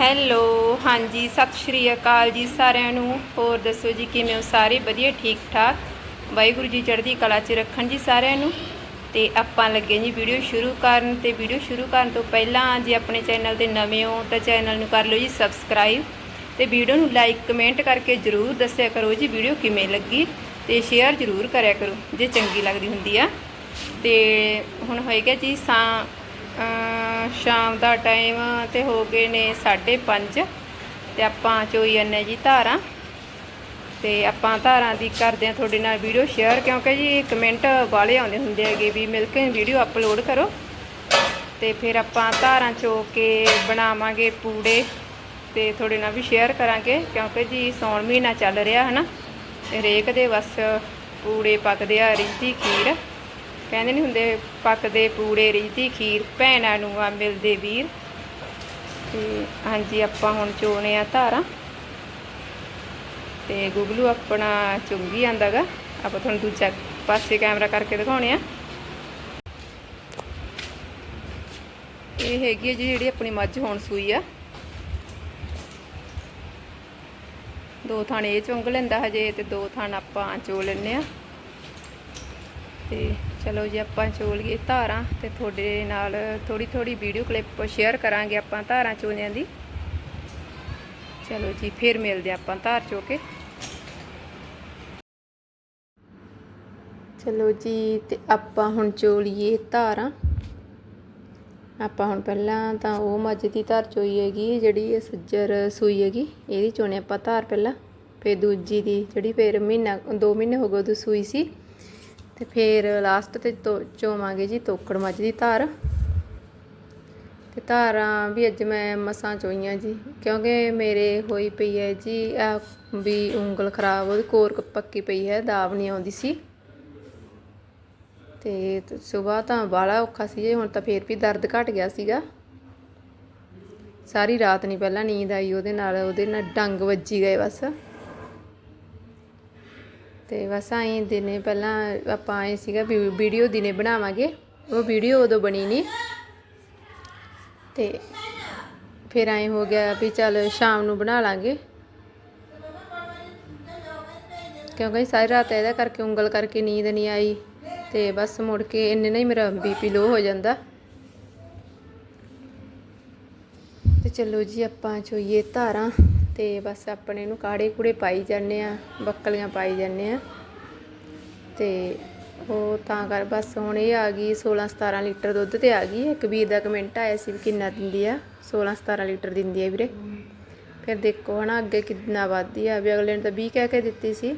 Hello, ਹਾਂਜੀ, ਸਤਿ ਸ਼੍ਰੀ ਅਕਾਲ ਜੀ ਸਾਰਿਆਂ ਨੂੰ। ਹੋਰ ਦੱਸੋ ਜੀ, ਕਿਵੇਂ ਹੋ ਸਾਰੇ? ਵਧੀਆ ਠੀਕ ਠਾਕ ਵਾਹਿਗੁਰੂ ਜੀ ਚੜ੍ਹਦੀ ਕਲਾ 'ਚ ਰੱਖਣ ਜੀ ਸਾਰਿਆਂ ਨੂੰ। ਤੇ ਆਪਾਂ ਲੱਗੇ ਜੀ ਵੀਡੀਓ ਸ਼ੁਰੂ ਕਰਨ। ਤੇ ਵੀਡੀਓ ਸ਼ੁਰੂ ਕਰਨ ਤੋਂ ਪਹਿਲਾਂ ਜੇ ਆਪਣੇ ਚੈਨਲ ਤੇ ਨਵੇਂ ਹੋ, ਤਾਂ ਚੈਨਲ ਨੂੰ ਕਰ ਲਓ ਜੀ ਸਬਸਕ੍ਰਾਈਬ। ਤੇ ਵੀਡੀਓ ਨੂੰ ਲਾਈਕ, ਕਮੈਂਟ ਕਰਕੇ ਜਰੂਰ ਦੱਸਿਆ ਕਰੋ ਜੀ ਵੀਡੀਓ ਕਿਵੇਂ ਲੱਗੀ। ਤੇ ਸ਼ੇਅਰ ਜਰੂਰ ਕਰਿਆ ਕਰੋ, ਜੇ ਚੰਗੀ ਲੱਗਦੀ ਹੁੰਦੀ ਆ। ਤੇ ਹੁਣ ਹੋਏਗਾ ਜੀ ਸਾ ਸ਼ਾਮ ਦਾ ਟਾਈਮ ਤੇ ਹੋ ਗਏ ਨੇ 5:30 ਤੇ ਆਪਾਂ ਚੋਈ ਜਾਂਦੇ ਜੀ ਧਾਰਾਂ। ਤੇ ਆਪਾਂ ਧਾਰਾਂ ਦੀ ਕਰਦੇ ਆ ਤੁਹਾਡੇ ਨਾਲ ਵੀਡੀਓ ਸ਼ੇਅਰ, ਕਿਉਂਕਿ ਜੀ ਕਮੈਂਟ ਵਾਲੇ ਆਉਂਦੇ ਹੁੰਦੇ ਹੈਗੇ ਵੀ ਮਿਲ ਕੇ ਵੀਡੀਓ ਅਪਲੋਡ ਕਰੋ। ਤੇ ਫਿਰ ਆਪਾਂ ਧਾਰਾਂ ਚੋ ਕੇ ਬਣਾਵਾਂਗੇ ਪੂੜੇ ਤੇ ਤੁਹਾਡੇ ਨਾਲ ਵੀ ਸ਼ੇਅਰ ਕਰਾਂਗੇ, ਕਿਉਂਕਿ ਜੀ ਸੌਣ ਮਹੀਨਾ ਚੱਲ ਰਿਹਾ ਹਨਾ। ਤੇ ਹਰੇਕ ਦੇ ਬਸ ਪੂੜੇ ਪੱਕਦੇ ਆ ਰਿੱਧੀ ਖੀਰ। ਕਹਿੰਦੇ ਨਹੀਂ ਹੁੰਦੇ ਪੱਕਦੇ ਪੂੜੇ ਰਿੱਧੀ ਖੀਰ, ਭੈਣਾਂ ਨੂੰ ਆ ਮਿਲਦੇ ਵੀਰ। ਤੇ ਹਾਂਜੀ, ਆਪਾਂ ਹੁਣ ਚੋਣੇ ਆ ਧਾਰਾਂ। ਤੇ ਗੁਗਲੂ ਆਪਣਾ ਚੁੰਗੀ ਜਾਂਦਾਗਾ ਆਪਾਂ ਤੁਹਾਨੂੰ ਦੂਜਾ ਪਾਸੇ ਕੈਮਰਾ ਕਰਕੇ ਦਿਖਾਉਣੇ ਆ। ਇਹ ਹੈਗੀ ਹੈ ਜੀ, ਜਿਹੜੀ ਆਪਣੀ ਮੱਝ ਹੁਣ ਸੂਈ ਆ। ਦੋ ਥਾਣ ਇਹ ਚੁੰਗ ਲੈਂਦਾ ਹਜੇ ਤੇ ਦੋ ਥਾਣ ਆਪਾਂ ਚੋ ਲੈਨੇ ਆ। ਤੇ ਚਲੋ ਜੀ, ਆਪਾਂ ਚੋਲੀਏ ਧਾਰਾਂ ਤੇ ਤੁਹਾਡੇ ਨਾਲ ਥੋੜੀ ਥੋੜੀ ਵੀਡੀਓ ਕਲਿੱਪ ਸ਼ੇਅਰ ਕਰਾਂਗੇ ਆਪਾਂ ਧਾਰਾਂ ਚੋਲਿਆਂ ਦੀ। ਚਲੋ ਜੀ, ਫਿਰ ਮਿਲਦੇ ਆਪਾਂ ਧਾਰ ਚੋ ਕੇ। ਚਲੋ ਜੀ, ਤੇ ਆਪਾਂ ਹੁਣ ਚੋਲੀਏ ਧਾਰਾਂ। ਆਪਾਂ ਹੁਣ ਪਹਿਲਾਂ ਤਾਂ ਉਹ ਮੱਝ ਦੀ ਧਾਰ ਚੋਈ ਹੈਗੀ, ਜਿਹੜੀ ਇਹ ਸੱਜਰ ਸੂਈ ਹੈਗੀ, ਇਹਦੀ ਚੋਣੇ ਆਪਾਂ ਧਾਰ ਪਹਿਲਾਂ। ਫਿਰ ਦੂਜੀ ਦੀ, ਜਿਹੜੀ ਫਿਰ ਮਹੀਨਾ 2 ਮਹੀਨੇ ਹੋ ਗਏ ਉਦੋਂ ਸੂਈ ਸੀ। ਤੇ ਫਿਰ ਲਾਸਟ ਤੇ ਤੋ- ਚੋਵਾਂਗੇ ਜੀ ਤੋਕੜ ਮੱਝ ਦੀ ਧਾਰ। ਤੇ ਧਾਰਾਂ ਵੀ ਅੱਜ ਮੈਂ ਮਸਾਂ ਚੋਈਆਂ ਜੀ। ਕਿਉਂਕਿ ਮੇਰੇ ਹੋਈ ਪਈ ਹੈ ਜੀ, ਆ ਵੀ ਉਂਗਲ ਖਰਾਬ, ਉਹਦੀ ਕੋਰ ਪੱਕੀ ਪਈ ਹੈ, ਦਾਬ ਨਹੀਂ ਆਉਂਦੀ ਸੀ। ਤੇ ਸਵੇਰ ਤਾਂ ਬਾਲਾ ਔਖਾ ਸੀ ਜੀ ਹੁਣ ਤਾਂ ਫੇਰ ਵੀ ਦਰਦ ਘਟ ਗਿਆ ਸੀਗਾ। ਸਾਰੀ ਰਾਤ ਨਹੀਂ ਪਹਿਲਾਂ ਨੀਂਦ ਆਈ, ਉਹਦੇ ਨਾਲ ਉਹਦੇ ਨਾਲ ਡੰਗ ਵੱਜੀ ਗਏ ਬਸ। ਤੇ ਬਸ ਆਈ ਦਿਨੇ ਪਹਿਲਾਂ ਆਪਾਂ ਆਏ ਸੀਗਾ ਵੀਡੀਓ ਦਿਨੇ ਬਣਾਵਾਂਗੇ। ਉਹ ਵੀਡੀਓ ਉਦੋਂ ਬਣੀ ਨਹੀਂ ਤੇ ਫਿਰ ਐਂ ਹੋ ਗਿਆ ਵੀ ਚੱਲ ਸ਼ਾਮ ਨੂੰ ਬਣਾ ਲਾਂਗੇ। ਕਿਉਂਕਿ ਸਾਰੀ ਰਾਤ ਇਹਦਾ ਕਰਕੇ ਉਂਗਲ ਕਰਕੇ ਨੀਂਦ ਨਹੀਂ ਆਈ ਤੇ ਬਸ ਮੁੜ ਕੇ ਇੰਨੇ ਨਾਲ ਹੀ ਮੇਰਾ ਬੀਪੀ ਲੋ ਹੋ ਜਾਂਦਾ। ਤੇ ਚਲੋ ਜੀ ਆਪਾਂ ਚੋਈਏ ਧਾਰਾਂ। ਤੇ ਬਸ ਆਪਣੇ ਨੂੰ ਕਾੜੇ ਕੂੜੇ ਪਾਈ ਜਾਂਦੇ ਆ, ਬੱਕਲੀਆਂ ਪਾਈ ਜਾਂਦੇ ਆ। ਤੇ ਉਹ ਤਾਂ ਕਰ ਬਸ ਹੁਣ ਇਹ ਆ ਗਈ 16 17 ਲੀਟਰ ਦੁੱਧ ਤੇ ਆ ਗਈ। ਇੱਕ ਵੀਰ ਦਾ ਕਮੈਂਟ ਆਇਆ ਸੀ ਵੀ ਕਿੰਨਾ ਦਿੰਦੀ ਆ 16 17 ਲੀਟਰ ਦਿੰਦੀ ਆ ਵੀਰੇ। ਫਿਰ ਦੇਖੋ ਹਨਾ ਅੱਗੇ ਕਿੰਨਾ ਵੱਧਦੀ ਆ, ਵੀ ਅਗਲੇ ਨੇ ਤਾਂ 20 ਕਹਿ ਕੇ ਦਿੱਤੀ ਸੀ।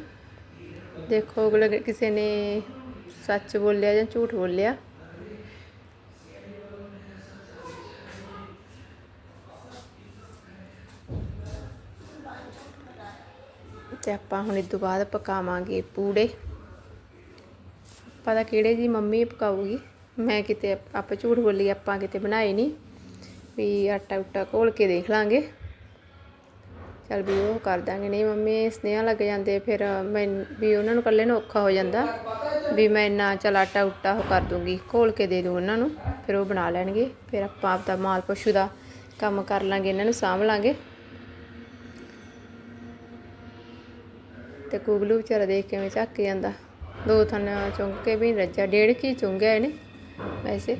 ਦੇਖੋ ਅਗਲੇ ਕਿਸੇ ਨੇ ਸੱਚ ਬੋਲਿਆ ਜਾਂ ਝੂਠ ਬੋਲਿਆ। ਤੇ ਆਪਾਂ ਹੁਣ ਇਸ ਤੋਂ ਬਾਅਦ ਪਕਾਵਾਂਗੇ ਪੂੜੇ। ਪਤਾ ਕਿਹੜੇ ਜੀ ਮੰਮੀ ਪਕਾਉਗੀ ਮੈਂ ਕਿਤੇ ਆਪਾਂ ਝੂਠ ਬੋਲੀ ਆਪਾਂ ਕਿਤੇ ਬਣਾਏ ਨਹੀਂ ਵੀ ਆਟਾ ਉਟਾ ਘੋਲ ਕੇ ਦੇਖ ਲਾਂਗੇ। ਚਲ ਵੀ ਉਹ ਕਰ ਦਾਂਗੇ। ਨਹੀਂ ਮੰਮੀ, ਸਨੇਹਾ ਲੱਗ ਜਾਂਦੇ ਫਿਰ ਮੈਂ ਵੀ ਉਹਨਾਂ ਨੂੰ ਇਕੱਲੇ ਨੂੰ ਔਖਾ ਹੋ ਜਾਂਦਾ। ਵੀ ਮੈਂ ਇੰਨਾ ਚਲ ਆਟਾ ਉਟਾ ਉਹ ਕਰ ਦੂੰਗੀ, ਘੋਲ ਕੇ ਦੇ ਦੂੰ ਉਹਨਾਂ ਨੂੰ। ਫਿਰ ਉਹ ਬਣਾ ਲੈਣਗੇ। ਫਿਰ ਆਪਾਂ ਆਪਦਾ ਮਾਲ ਪਸ਼ੂ ਦਾ ਕੰਮ ਕਰ ਲਾਂਗੇ, ਇਹਨਾਂ ਨੂੰ ਸਾਂਭ ਲਾਂਗੇ। ਤੇ ਕੁਗਲੂ ਵਿਚਾਰਾ ਦੇਖ ਕਿਵੇਂ ਝੱਕ ਜਾਂਦਾ। ਦੋ ਥਣ ਚੁੰਗ ਕੇ ਵੀ ਨੀ ਰੱਜਿਆ। ਡੇਢ ਕੀ ਚੁੰਗਿਆ ਇਹਨੇ ਵੈਸੇ।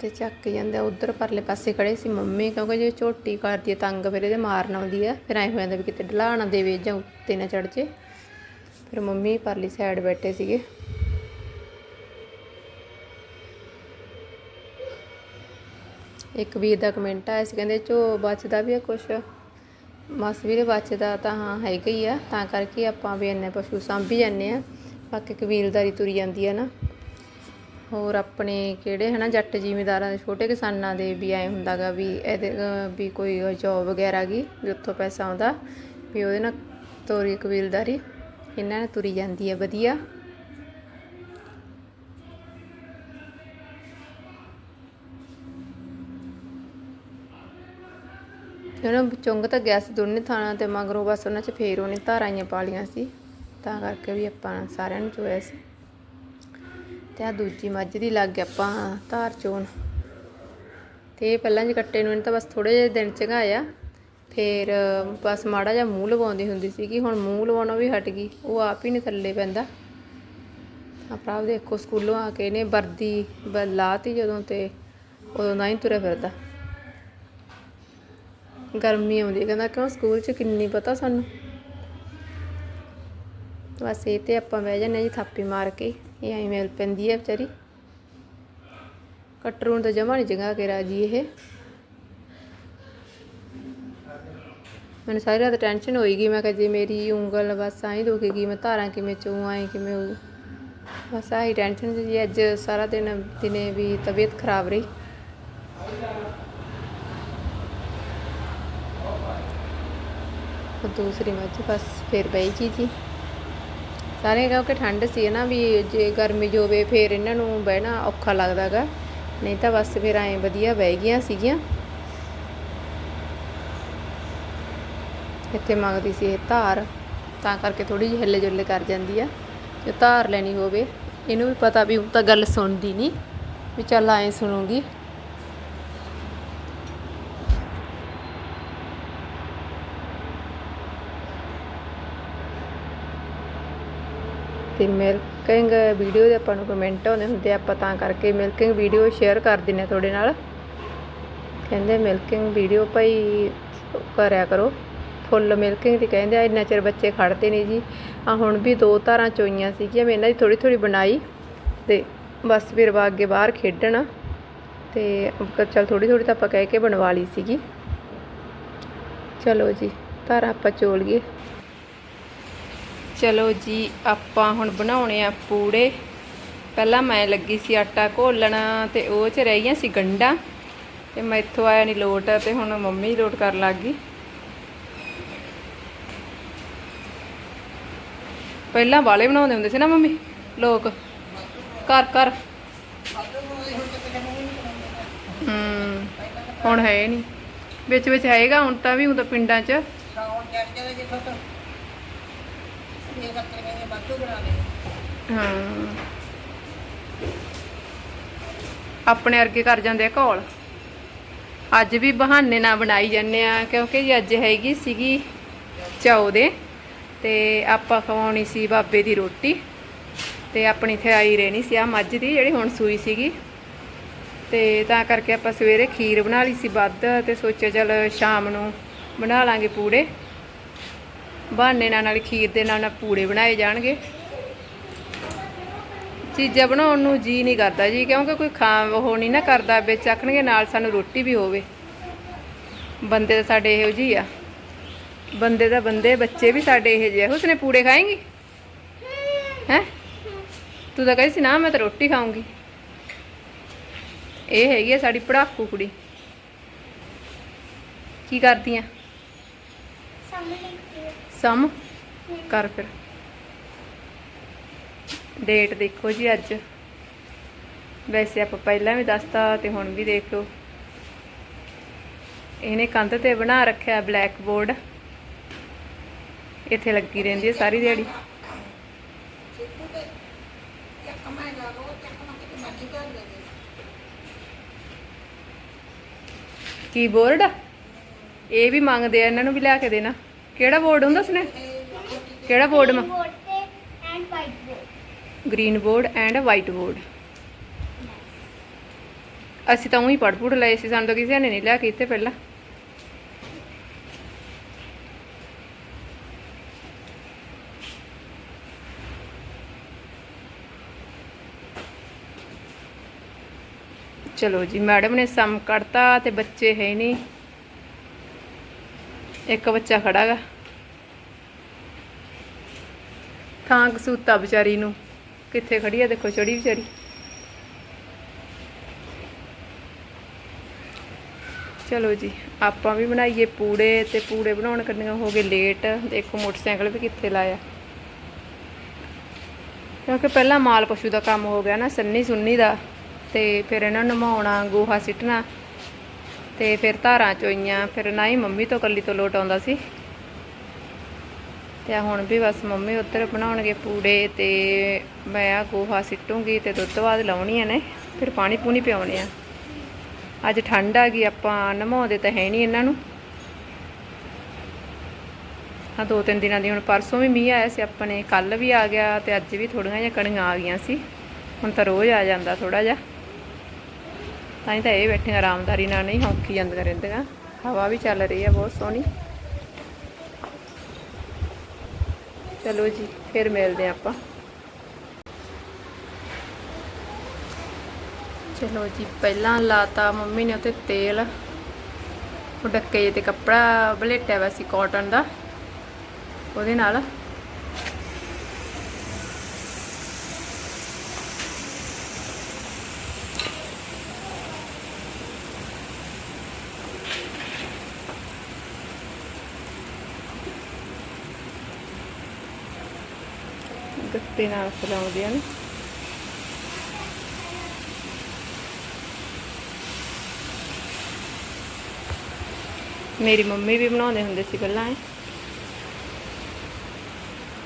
ਤੇ ਚੱਕ ਜਾਂਦਾ। ਉਧਰ ਪਰਲੇ ਪਾਸੇ ਖੜੇ ਸੀ ਮੰਮੀ। ਕਿਉਂਕਿ ਜੇ ਝੋਟੀ ਕਰਦੀ ਹੈ, ਤੰਗ ਫਿਰ ਇਹਦੇ ਮਾਰਨ ਆਉਂਦੀ ਆ ਫਿਰ ਐ ਹੋ ਜਾਂਦਾ ਵੀ ਕਿਤੇ ਢਲਾ ਨਾ ਦੇਵੇ ਜਾਂ ਉੱਤੇ ਨਾ ਚੜ ਜੇ। ਫਿਰ ਮੰਮੀ ਪਰਲੀ ਸਾਈਡ ਬੈਠੇ ਸੀਗੇ। ਇੱਕ ਵੀਰ ਦਾ ਕਮੈਂਟ ਆਇਆ ਸੀ, ਕਹਿੰਦੇ ਚੋ ਬਚਦਾ ਵੀ ਆ ਕੁਛ। ਮਸ ਵੀਰੇ ਬਚਦਾ ਤਾਂ ਹਾਂ ਹੈਗਾ ਹੀ ਆ, ਤਾਂ ਕਰਕੇ ਆਪਾਂ ਵੀ ਇੰਨੇ ਪਸ਼ੂ ਸਾਂਭੀ ਜਾਂਦੇ ਆ। ਬਾਕੀ ਕਬੀਲਦਾਰੀ ਤੁਰੀ ਜਾਂਦੀ ਆ ਨਾ। ਹੋਰ ਆਪਣੇ ਕਿਹੜੇ ਹਨਾ, ਜੱਟ ਜ਼ਿਮੀਦਾਰਾਂ ਦੇ, ਛੋਟੇ ਕਿਸਾਨਾਂ ਦੇ ਵੀ ਐ ਹੁੰਦਾਗਾ ਵੀ ਇਹਦੇ ਵੀ ਕੋਈ ਜੋਬ ਵਗੈਰਾ ਗਈ ਜਿੱਥੋਂ ਪੈਸਾ ਆਉਂਦਾ, ਵੀ ਉਹਦੇ ਨਾਲ ਤੋਰੀ ਕਬੀਲਦਾਰੀ ਇਹਨਾਂ ਨਾਲ ਤੁਰੀ ਜਾਂਦੀ ਹੈ ਵਧੀਆ। ਉਹਨਾਂ ਚੁੰਗ ਤਾਂ ਗਿਆ ਸੀ ਦੋਨੇ ਥਾਣਾ ਤੇ, ਮਗਰੋਂ ਬਸ ਉਹਨਾਂ 'ਚ ਫੇਰ ਉਹਨੇ ਧਾਰਾਈਆਂ ਪਾਲੀਆਂ ਸੀ। ਤਾਂ ਕਰਕੇ ਵੀ ਆਪਾਂ ਸਾਰਿਆਂ ਨੂੰ ਚੋਇਆ ਸੀ। ਤੇ ਆ ਦੂਜੀ ਮੱਝ ਦੀ ਲੱਗ ਗਿਆ ਆਪਾਂ ਧਾਰ ਚੋਣ। ਤੇ ਇਹ ਪਹਿਲਾਂ ਜੇ ਕੱਟੇ ਨੂੰ, ਇਹਨੇ ਤਾਂ ਬਸ ਥੋੜੇ ਜਿਹੇ ਦਿਨ ਚੰਗਾਇਆ ਫਿਰ ਬਸ ਮਾੜਾ ਜਿਹਾ ਮੂੰਹ ਲਵਾਉਂਦੀ ਹੁੰਦੀ ਸੀਗੀ। ਹੁਣ ਮੂੰਹ ਲਵਾਉਣਾ ਵੀ ਹਟ ਗਈ। ਉਹ ਆਪ ਹੀ ਨਹੀਂ ਥੱਲੇ ਪੈਂਦਾ। ਆ ਭਰਾ ਦੇਖੋ, ਸਕੂਲੋਂ ਆ ਕੇ ਇਹਨੇ ਵਰਦੀ ਬ- ਲਾਤੀ ਜਦੋਂ ਤੇ ਉਦੋਂ ਨਾ ਹੀ ਤੁਰਿਆ ਫਿਰਦਾ। ਗਰਮੀ ਆਉਂਦੀ ਕਹਿੰਦਾ ਕਿਉਂ ਸਕੂਲ 'ਚ ਕਿੰਨੀ ਪਤਾ ਸਾਨੂੰ? ਬਸ ਇਹ ਤੇ ਆਪਾਂ ਬਹਿ ਜਾਂਦੇ ਹਾਂ ਜੀ ਥਾਪੀ ਮਾਰ ਕੇ। ਇਹ ਐਂ ਮਿਲ ਪੈਂਦੀ ਹੈ ਵਿਚਾਰੀ। ਕਟਰੂ ਤਾਂ ਜਮਾ ਨਹੀਂ ਜਗਾ ਕੇ ਰਾਜੀ ਇਹ। ਮੈਨੂੰ ਸਾਰੀ ਰਾਤ ਟੈਨਸ਼ਨ ਹੋਈ ਮੈਂ ਕਿਹਾ ਜੇ ਮੇਰੀ ਉਂਗਲ ਬਸ ਆਈ ਦੁਖੇਗੀ ਮੈਂ ਧਾਰਾਂ ਕਿਵੇਂ ਚੋਂ ਆਏ ਕਿਵੇਂ ਹੋਊ। ਬਸ ਆਹੀ ਟੈਨਸ਼ਨ ਜੀ। ਅੱਜ ਸਾਰਾ ਦਿਨ ਦਿਨੇ ਵੀ ਤਬੀਅਤ ਖਰਾਬ ਰਹੀ। ਉਹ ਦੂਸਰੀ ਮੱਝ, ਬਸ ਫਿਰ ਬਈ ਜੀ ਜੀ। ਸਾਰੇ ਕਿਉਂਕਿ ਠੰਡ ਸੀ ਨਾ ਵੀ ਜੇ ਗਰਮੀ ਜੋਵੇ ਫਿਰ ਇਹਨਾਂ ਨੂੰ ਬਹਿਣਾ ਔਖਾ ਲੱਗਦਾਗਾ ਨਹੀਂ ਤਾਂ ਬਸ ਫਿਰ ਐਂ ਵਧੀਆ ਬਹਿ ਗਈਆਂ ਸੀਗੀਆਂ। ਇੱਥੇ ਮੰਗਦੀ ਸੀ ਇਹ ਧਾਰ, ਤਾਂ ਕਰਕੇ ਥੋੜੀ ਜਿਹੀ ਹਿੱਲੇ ਜੁੱਲੇ ਕਰ ਜਾਂਦੀ ਆ। ਜੇ ਧਾਰ ਲੈਣੀ ਹੋਵੇ, ਇਹਨੂੰ ਵੀ ਪਤਾ ਵੀ ਉਹ ਤਾਂ ਗੱਲ ਸੁਣਦੀ ਨਹੀਂ, ਵੀ ਚੱਲ ਐਂ ਸੁਣੂਗੀ। ਤੇ ਮਿਲਕਿੰਗ ਵੀਡੀਓ ਦੇ ਆਪਾਂ ਨੂੰ ਕਮੈਂਟ ਆਉਂਦੇ ਹੁੰਦੇ ਆਪਾਂ ਤਾਂ ਕਰਕੇ ਮਿਲਕਿੰਗ ਵੀਡੀਓ ਸ਼ੇਅਰ ਕਰ ਦਿੰਨੇ ਤੁਹਾਡੇ ਨਾਲ। ਕਹਿੰਦੇ ਮਿਲਕਿੰਗ ਵੀਡੀਓ ਭਾਈ ਕਰਿਆ ਕਰੋ। ਫੁੱਲ ਮਿਲਕਿੰਗ ਦੀ ਕਹਿੰਦੇ ਆ, ਇੰਨਾ ਚਿਰ ਬੱਚੇ ਖੜਦੇ ਨਹੀਂ ਜੀ। ਆ ਹੁਣ ਵੀ ਦੋ ਧਾਰਾਂ ਚੋਈਆਂ ਸੀਗੀਆਂ, ਮੈਂ ਇਹਨਾਂ ਦੀ ਥੋੜੀ ਥੋੜੀ ਬਣਾਈ ਤੇ ਬਸ ਫਿਰ ਵਾ ਅੱਗੇ ਬਾਹਰ ਖੇਡਣ। ਤੇ ਚਲ ਥੋੜੀ ਥੋੜੀ ਤਾਂ ਆਪਾਂ ਕਹਿ ਕੇ ਬਣਵਾ ਲਈ ਸੀਗੀ। ਚਲੋ ਜੀ, ਧਾਰਾਂ ਆਪਾਂ ਚੋਲ ਗਏ। ਚਲੋ ਜੀ, ਆਪਾਂ ਹੁਣ ਬਣਾਉਣੇ ਆ ਪੂੜੇ। ਪਹਿਲਾਂ ਮੈਂ ਲੱਗੀ ਸੀ ਆਟਾ ਘੋਲਣ ਤੇ ਉਹ ਚ ਰਹਿ ਗਈਆਂ ਸੀ ਗੰਢਾਂ ਤੇ ਮੈਂ ਇੱਥੋਂ ਆਇਆ ਨਹੀਂ ਲੋਟ, ਤੇ ਹੁਣ ਮੰਮੀ ਲੋਟ ਕਰਨ ਲੱਗ ਗਈ। ਪਹਿਲਾਂ ਵਾਲੇ ਬਣਾਉਂਦੇ ਹੁੰਦੇ ਸੀ ਨਾ ਮੰਮੀ, ਲੋਕ? ਘਰ ਘਰ। ਹੂੰ, ਹੁਣ ਹੈ ਨਹੀਂ ਵਿੱਚ ਵਿੱਚ ਹੈਗਾ ਹੁਣ ਤਾਂ ਵੀ, ਹੁਣ ਤਾਂ ਪਿੰਡਾਂ 'ਚ। ਸਾਉਣ ਕੱਤਰੀਆਂ ਦੇ ਬਾਤੂ ਬਣਾ ਦੇ ਹਾਂ। ਆਪਣੇ ਅਰਗੇ ਕਰ ਜਾਂਦੇ ਆ ਘੋਲ। ਅੱਜ ਵੀ ਬਹਾਨੇ ਨਾਲ ਬਣਾਈ ਜਾਂਦੇ ਆ, ਕਿਉਂਕਿ ਜੀ ਅੱਜ ਹੈਗੀ ਸੀਗੀ ਚੌ ਦੇ, ਤੇ ਆਪਾਂ ਖਵਾਉਣੀ ਸੀ ਬਾਬੇ ਦੀ ਰੋਟੀ, ਤੇ ਆਪਣੀ ਇੱਥੇ ਆਈ ਰਹਿਣੀ ਸੀ ਆ ਮੱਝ ਦੀ ਜਿਹੜੀ ਹੁਣ ਸੂਈ ਸੀਗੀ। ਤੇ ਤਾਂ ਕਰਕੇ ਆਪਾਂ ਸਵੇਰੇ ਖੀਰ ਬਣਾ ਲਈ ਸੀ ਵੱਧ, ਤੇ ਸੋਚਿਆ ਚਲ ਸ਼ਾਮ ਨੂੰ ਬਣਾ ਲਾਂਗੇ ਪੂੜੇ। ਬਹਾਨੇ ਨਾਲ ਨਾਲ ਖੀਰ ਦੇ ਨਾਲ ਨਾਲ ਪੂੜੇ ਬਣਾਏ ਜਾਣਗੇ। ਚੀਜ਼ਾਂ ਬਣਾਉਣ ਨੂੰ ਜੀ ਨਹੀਂ ਕਰਦਾ ਜੀ, ਕਿਉਂਕਿ ਕੋਈ ਖਾ ਉਹ ਨਹੀਂ ਨਾ ਕਰਦਾ, ਵਿੱਚ ਆਖਣਗੇ ਨਾਲ ਸਾਨੂੰ ਰੋਟੀ ਵੀ ਹੋਵੇ। ਬੰਦੇ ਤਾਂ ਸਾਡੇ ਇਹੋ ਜਿਹੀ ਆ। ਬੰਦੇ ਦਾ ਬੰਦੇ, ਬੱਚੇ ਵੀ ਸਾਡੇ ਇਹੋ ਜਿਹੇ ਆ। ਉਸਨੇ ਪੂੜੇ ਖਾਏਂਗੀ? ਹੈ? ਤੂੰ ਤਾਂ ਕਹੀ ਸੀ ਨਾ, ਮੈਂ ਤਾਂ ਰੋਟੀ ਖਾਊਂਗੀ। ਇਹ ਹੈਗੀ ਆ ਸਾਡੀ ਪੜਾਕੂ ਕੁੜੀ। ਕੀ ਕਰਦੀ ਕਰਦੀਆਂ ਸਮ, ਕਰ ਫਿਰ। ਡੇਟ ਦੇਖੋ ਜੀ ਅੱਜ। ਵੈਸੇ ਆਪਾਂ ਪਹਿਲਾਂ ਵੀ ਦੱਸਤਾ ਤੇ ਹੁਣ ਵੀ ਦੇਖ ਲਓ। ਇਹਨੇ ਕੰਧ ਤੇ ਬਣਾ ਰੱਖਿਆ ਬਲੈਕ ਬੋਰਡ ਇੱਥੇ ਲੱਗੀ ਰਹਿੰਦੀ ਹੈ ਸਾਰੀ ਦਿਹਾੜੀ। ਕੀਬੋਰਡ ਇਹ ਵੀ ਮੰਗਦੇ ਆ, ਇਹਨਾਂ ਨੂੰ ਵੀ ਲਿਆ ਕੇ ਦੇਣਾ। ਕਿਹੜਾ ਬੋਰਡ ਹੁੰਦਾ ਉਸਨੇ? ਕਿਹੜਾ ਬੋਰਡ ਮਾ board ਤੇ and white board green board and white board ਅਸੀਂ ਤਾਂ ਉਹੀ ਪੜ ਪੜ ਲਏ ਸੀ, ਸਾਨੂੰ ਤਾਂ ਕਿਸੇ ਨੇ ਨਹੀਂ ਲਿਆ ਕੇ ਪਹਿਲਾਂ। ਚਲੋ ਜੀ, ਮੈਡਮ ਨੇ ਸਮ ਕੱਢਤਾ ਤੇ ਬੱਚੇ ਹੈ ਨਹੀਂ। ਇੱਕ ਬੱਚਾ ਖੜਾਗਾ ਥਾਂ ਕਸੂਤਾ ਵਿਚਾਰੀ ਨੂੰ। ਕਿੱਥੇ ਖੜੀ ਆ ਦੇਖੋ ਚੜੀ ਵਿਚਾਰੀ। ਚਲੋ ਜੀ, ਆਪਾਂ ਵੀ ਬਣਾਈਏ ਪੂੜੇ ਤੇ ਪੂੜੇ ਬਣਾਉਣ ਕੰਨੀਆਂ ਹੋ ਗਏ ਲੇਟ ਦੇਖੋ ਮੋਟਰਸਾਈਕਲ ਵੀ ਕਿੱਥੇ ਲਾਇਆ। ਕਿਉਂਕਿ ਪਹਿਲਾਂ ਮਾਲ ਪਸ਼ੂ ਦਾ ਕੰਮ ਹੋ ਗਿਆ ਨਾ ਸੰਨੀ ਸੁੰਨੀ ਦਾ। ਤੇ ਫਿਰ ਇਹਨਾਂ ਨੂੰ ਨਮਾਉਣਾ, ਗੋਹਾ ਸਿੱਟਣਾ। ਤੇ ਫਿਰ ਧਾਰਾਂ ਚੋਈਆਂ ਫਿਰ ਨਾ ਹੀ ਮੰਮੀ ਤੋਂ ਕੱਲੀ ਤੋਂ ਲੋਟ ਆਉਂਦਾ ਸੀ। ਤੇ ਹੁਣ ਵੀ ਬਸ ਮੰਮੀ ਉੱਧਰ ਬਣਾਉਣਗੇ ਪੂੜੇ ਤੇ ਮੈਂ ਆ ਗੋਹਾ ਸਿੱਟੂੰਗੀ ਤੇ ਦੁੱਧ ਬਾਅਦ ਲਾਉਣੀਆਂ ਨੇ, ਫਿਰ ਪਾਣੀ ਪੂਣੀ ਪਿਆਉਣੇ ਆ। ਅੱਜ ਠੰਡ ਆ ਗਈ, ਆਪਾਂ ਨਮਾਉਂਦੇ ਤਾਂ ਹੈ ਨਹੀਂ ਇਹਨਾਂ ਨੂੰ। ਹਾਂ ਦੋ ਤਿੰਨ ਦਿਨਾਂ ਦੀ, ਹੁਣ ਪਰਸੋਂ ਵੀ ਮੀਂਹ ਆਇਆ ਸੀ ਆਪਣੇ ਕੱਲ ਵੀ ਆ ਗਿਆ ਤੇ ਅੱਜ ਵੀ ਥੋੜੀਆਂ ਜਿਹੀਆਂ ਕਣੀਆਂ ਆ ਗਈਆਂ ਸੀ। ਹੁਣ ਤਾਂ ਰੋਜ਼ ਆ ਜਾਂਦਾ ਥੋੜਾ ਜਿਹਾ। ਤਾਂ ਹੀ ਤਾਂ ਇਹ ਬੈਠੇ ਆਰਾਮਦਾਰੀ ਨਾਲ ਨਹੀਂ ਹੌਂਕੀ ਜਾਂਦੀਆਂ ਰਹਿੰਦੀਆਂ। ਹਵਾ ਵੀ ਚੱਲ ਰਹੀ ਹੈ ਬਹੁਤ ਸੋਹਣੀ। ਚਲੋ ਜੀ, ਫਿਰ ਮਿਲਦੇ ਹਾਂ ਆਪਾਂ। ਚਲੋ ਜੀ, ਪਹਿਲਾਂ ਲਾਤਾ ਮੰਮੀ ਨੇ ਉੱਤੇ ਤੇਲ। ਉਹ ਡੱਕੇ ਤੇ ਕੱਪੜਾ ਬਲੇਟਿਆ ਹੋਇਆ ਸੀ ਕਾਟਨ ਦਾ। ਉਹਦੇ ਨਾਲ ਗੱਤੇ ਨਾਲ ਫਲਾਉਂਦੀਆਂ ਨੇ ਮੇਰੀ ਮੰਮੀ ਵੀ ਬਣਾਉਂਦੇ ਹੁੰਦੇ ਸੀ ਪਹਿਲਾਂ ਇਹ।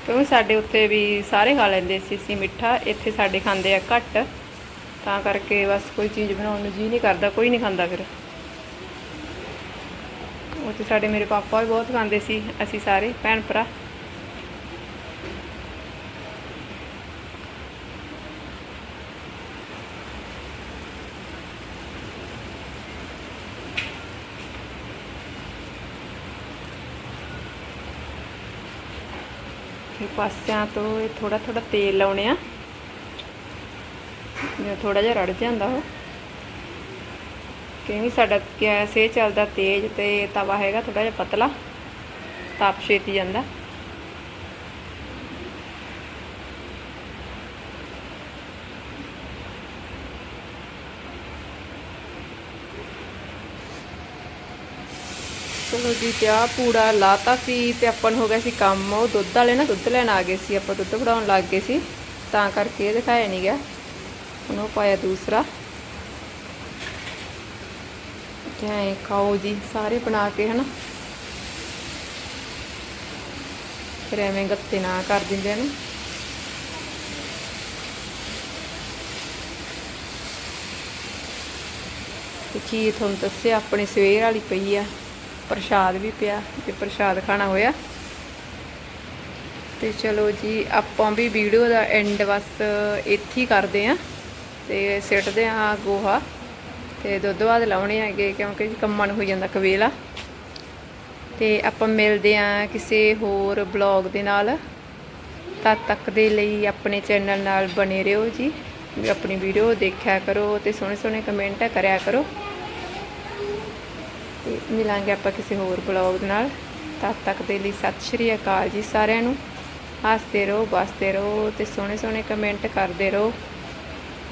ਕਿਉਂਕਿ ਸਾਡੇ ਉੱਤੇ ਵੀ ਸਾਰੇ ਖਾ ਲੈਂਦੇ ਸੀ ਸੀ ਮਿੱਠਾ, ਇੱਥੇ ਸਾਡੇ ਖਾਂਦੇ ਆ ਘੱਟ। ਤਾਂ ਕਰਕੇ ਬਸ ਕੋਈ ਚੀਜ਼ ਬਣਾਉਣ ਨੂੰ ਜੀ ਨਹੀਂ ਕਰਦਾ, ਕੋਈ ਨਹੀਂ ਖਾਂਦਾ ਫਿਰ। ਉੱਥੇ ਸਾਡੇ ਮੇਰੇ ਪਾਪਾ ਵੀ ਬਹੁਤ ਖਾਂਦੇ ਸੀ, ਅਸੀਂ ਸਾਰੇ ਭੈਣ ਭਰਾ। ਪਾਸਿਆਂ ਤੋਂ ਇਹ ਥੋੜਾ ਥੋੜਾ ਤੇਲ ਲਾਉਣੇ ਆ। ਜਿਵੇਂ ਥੋੜਾ ਜਿਹਾ ਰੜ ਜਾਂਦਾ ਉਹ। ਕਿਉਂਕਿ ਸਾਡਾ ਗੈਸ ਇਹ ਚੱਲਦਾ ਤੇਜ਼ ਤੇ ਤਵਾ ਹੈਗਾ ਥੋੜਾ ਜਿਹਾ ਪਤਲਾ, ਤਾਪ ਛੇਤੀ ਜਾਂਦਾ। ਚਲੋ ਜੀ ਤੇ ਆਹ ਪੂੜਾ ਲਾਤਾ ਸੀ ਤੇ ਆਪਾਂ ਨੂੰ ਹੋ ਗਿਆ ਸੀ ਕੰਮ। ਉਹ ਦੁੱਧ ਵਾਲੇ ਨਾ ਦੁੱਧ ਲੈਣ ਆ ਗਏ ਸੀ, ਆਪਾਂ ਦੁੱਧ ਫੜਾਉਣ ਲੱਗ ਗਏ ਸੀ। ਤਾਂ ਕਰਕੇ ਇਹ ਦਿਖਾਇਆ ਨਹੀਂ ਗਿਆ। ਹੁਣ ਉਹ ਪਾਇਆ ਦੂਸਰਾ। ਤੇ ਖਾਓ ਜੀ, ਸਾਰੇ ਬਣਾ ਕੇ ਹਨਾ। ਫਿਰ ਐਵੇਂ ਗੱਤੇ ਨਾ ਕਰ ਦਿੰਦੇ ਨੇ ਤੇ ਖੀਰ ਤੁਹਾਨੂੰ ਦੱਸਿਆ, ਆਪਣੀ ਸਵੇਰ ਵਾਲੀ ਪਈ ਆ। ਪ੍ਰਸ਼ਾਦ ਵੀ ਪਿਆ ਤੇ ਪ੍ਰਸ਼ਾਦ ਖਾਣਾ ਹੋਇਆ। ਤੇ ਚਲੋ ਜੀ, ਆਪਾਂ ਵੀ ਵੀਡੀਓ ਦਾ ਐਂਡ ਬਸ ਇੱਥੇ ਹੀ ਕਰਦੇ ਆ ਤੇ ਸਿੱਟਦੇ ਆ ਗੋਹਾ ਤੇ ਦੁੱਧ ਬਾਅਦ ਲਾਉਣੇ ਹੈਗੇ ਕਿਉਂਕਿ ਕੰਮਾਂ ਨੂੰ ਹੋ ਜਾਂਦਾ ਕਵੇਲਾ। ਤੇ ਆਪਾਂ ਮਿਲਦੇ ਆ ਕਿਸੇ ਹੋਰ ਬਲੌਗ ਦੇ ਨਾਲ। ਤਦ ਤੱਕ ਦੇ ਲਈ ਆਪਣੇ ਚੈਨਲ ਨਾਲ ਬਣੇ ਰਹੋ ਜੀ ਆਪਣੀ ਵੀਡੀਓ ਦੇਖਿਆ ਕਰੋ ਤੇ ਸੋਹਣੇ ਸੋਹਣੇ ਕਮੈਂਟ ਕਰਿਆ ਕਰੋ। ਤੇ ਮਿਲਾਂਗੇ ਆਪਾਂ ਕਿਸੇ ਹੋਰ ਬਲੌਗ ਦੇ ਨਾਲ। ਤਦ ਤੱਕ ਦੇ ਲਈ ਸਤਿ ਸ਼੍ਰੀ ਅਕਾਲ ਜੀ ਸਾਰਿਆਂ ਨੂੰ। ਹੱਸਦੇ ਰਹੋ, ਬਸਦੇ ਰਹੋ ਤੇ ਸੋਹਣੇ ਸੋਹਣੇ ਕਮੈਂਟ ਕਰਦੇ ਰਹੋ।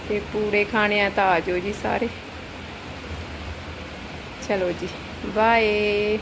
ਤੇ ਪੂਰੇ ਖਾਣੇ ਆ ਤਾਂ ਆ ਜਾਓ ਜੀ ਸਾਰੇ। ਚਲੋ ਜੀ ਬਾਏ